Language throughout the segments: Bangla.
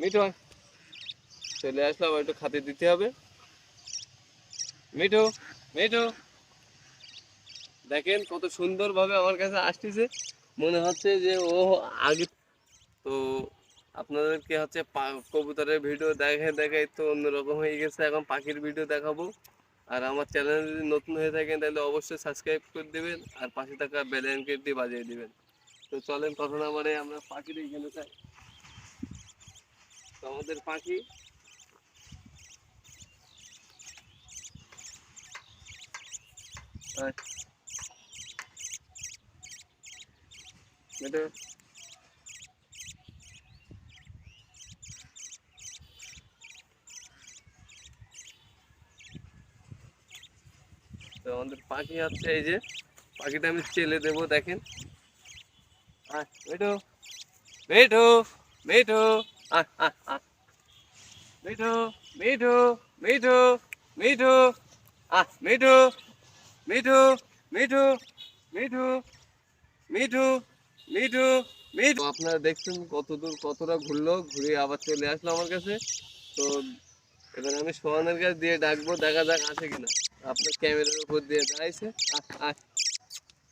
মিঠু আয়। চলে আসলাম একটু খাতে দিতে হবে। মিঠু মিঠু। দেখেন কত সুন্দরভাবে আমার কাছে আসতেছে। মনে হচ্ছে যে ও আগে তো আপনাদেরকে হচ্ছে কবুতরের ভিডিও দেখে দেখে তো অন্যরকম হয়ে গেছে। এখন পাখির ভিডিও দেখাবো। আর আমার চ্যানেল যদি নতুন হয়ে থাকেন, তাহলে অবশ্যই সাবস্ক্রাইব করে দেবেন আর পাশে থাকা বেল আইকনটি বাজিয়ে দিবেন। তো চলেন, কথা না আমরা পাখির এখানে যাই। তো আমাদের পাখি। আমাদের পাখি আছে এই যে। পাখিটা আমি চেলে দেবো, দেখেন। আহ আহ আহ মিঠু মিঠু মিঠু মিঠু আহ মিঠু মিঠু মিঠু মিঠু মিঠু মিঠু মিঠু আপনারা দেখছেন কত দূর কতটা ঘুরলো ঘুরে আবার চলে আসলো আমার কাছে তো এবার আমি সোহানের কাছে দিয়ে ডাকবো দেখা যাক আসে কিনা আপনার ক্যামেরার উপর দিয়ে দাঁড়াইছে আহ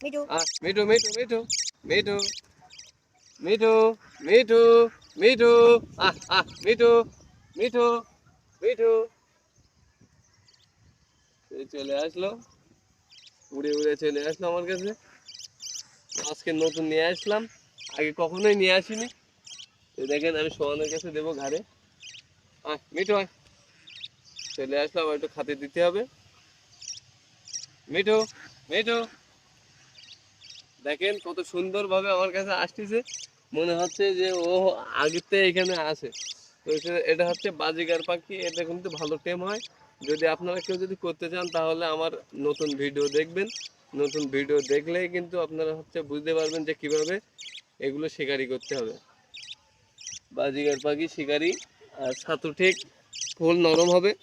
মিঠু আহ মিঠু মিঠু মিঠু মিঠু মিঠু মিঠু মিঠু, আহ আহ, মিঠু মিঠু মিঠু। চলে আসলো। উড়ে উড়ে চলে আসলো আমার কাছে। আজকে নতুন নিয়ে আসলাম। আগে কখনোই নিয়ে আসিনি। দেখেন, আমি সোহানের কাছে দেবো ঘাড়ে। আহ, মিঠু আয় চলে আসলাম একটু খাতে দিতে হবে। মিঠু মিঠু। দেখেন, কত সুন্দরভাবে আমার কাছে আসতেছে। মনে হচ্ছে যে ও আগেতে এখানে আসে তো এটা- হচ্ছে বাজিগার পাখি, এটা কিন্তু ভালো টেম হয়। যদি আপনারা কেউ যদি করতে চান, তাহলে আমার নতুন ভিডিও দেখবেন। নতুন ভিডিও দেখলেই কিন্তু আপনারা হচ্ছে বুঝতে পারবেন যে কীভাবে এগুলো শিকারি করতে হবে। বাজিগার পাখি, শিকারি আর ছাতু ঠিক ফুল নরম হবে।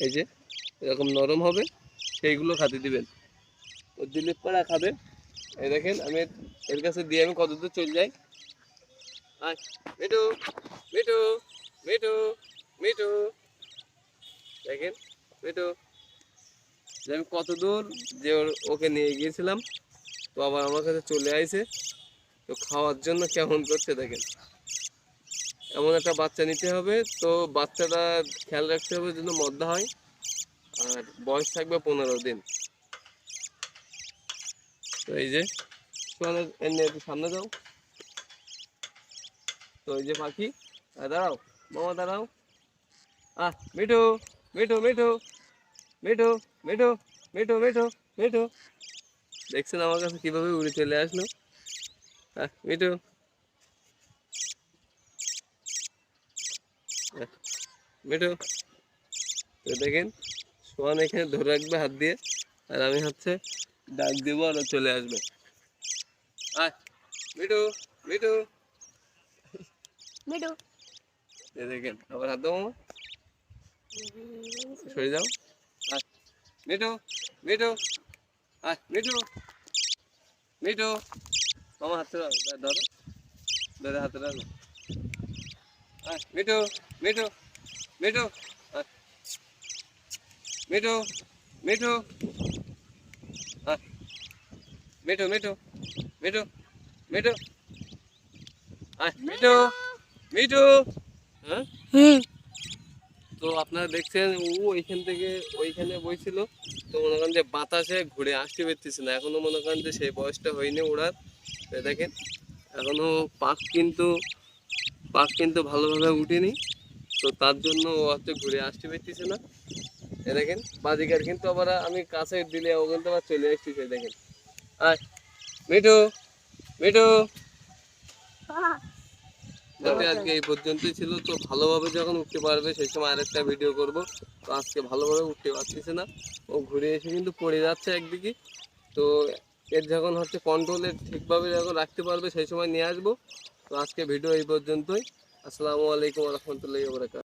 এই যে, এরকম নরম হবে, সেইগুলো খাতে দিবেন। ও দিলে পাড়া খাবে। এই দেখেন, আমি এর কাছে দিয়ে আমি কতদূর চলে যাই। মিঠু মিঠু মিঠু মিঠু। দেখেন, মিঠু, যে আমি কত দূর যে ওকে নিয়ে গিয়েছিলাম, তো আবার আমার কাছে চলে আইছে। তো খাওয়ার জন্য কেমন করছে দেখেন। এমন একটা বাচ্চা নিতে হবে, তো বাচ্চাটা খেয়াল রাখতে হবে যেন মদ্দা হয়। আর বয়স থাকবে পনেরো দিন। তো এই যে সামনে যাও। তো এই যে পাখি দাঁড়াও, মামা দাঁড়াও। আহ, মিঠু মিঠু মিঠু মিঠু মিঠু মিঠু মিঠু মিঠু। দেখছেন আমার কাছে কীভাবে উড়ে চলে আসলো? আহ, মিঠু। মিঠু। তো দেখেন সোয়ান এখানে ধরে রাখবে হাত দিয়ে, আর আমি হচ্ছে ডাক দেবো আর চলে আসবে। আয়, মিঠু মিঠু। মিঠু। এই দেখেন, আবার হাত দেবো সরে যাও। মিঠু মিঠু, আয়, মিঠু মিঠু। আমার হাতে দাও ধরো, ধরে। হাতে রাখো আয়, মিঠু মিঠু মিঠু মিঠু মিঠু মিঠু মিঠু মিঠু মিঠু। আয়, মিঠু। মিঠু। হ্যাঁ? তো আপনারা দেখছেন ও ওইখান থেকে ওইখানে বইছিল। তো মনে করেন যে বাতাসে ঘুরে আসতে পারতেছে না। এখনও মনে করেন যে সেই বয়সটা হয়নি ওড়ার। দেখেন এখনও পাক কিন্তু পাক কিন্তু ভালোভাবে উঠেনি। তো তার জন্য ও হচ্ছে ঘুরে আসতে পারতেছে না। এ দেখেন বাজিকার কিন্তু আবার আমি কাছে দিলে ও কিন্তু আবার চলে আসতেছে দেখেন। আয় মিঠু মিঠু। যাতে আজকে এই পর্যন্তই ছিল। তো ভালোভাবে যখন উঠতে পারবে সেই সময় আরেকটা ভিডিও করব। তো আজকে ভালোভাবে উঠতে পারতেছে না। ও ঘুরে এসে কিন্তু পড়ে যাচ্ছে একদিকে। তো এর যখন হচ্ছে কন্ট্রোলে ঠিকভাবে যখন রাখতে পারবে সেই সময় নিয়ে আসব। তো আজকে ভিডিও এই পর্যন্তই। আসসালামু আলাইকুম রহমতুল্লাহ বরাকাত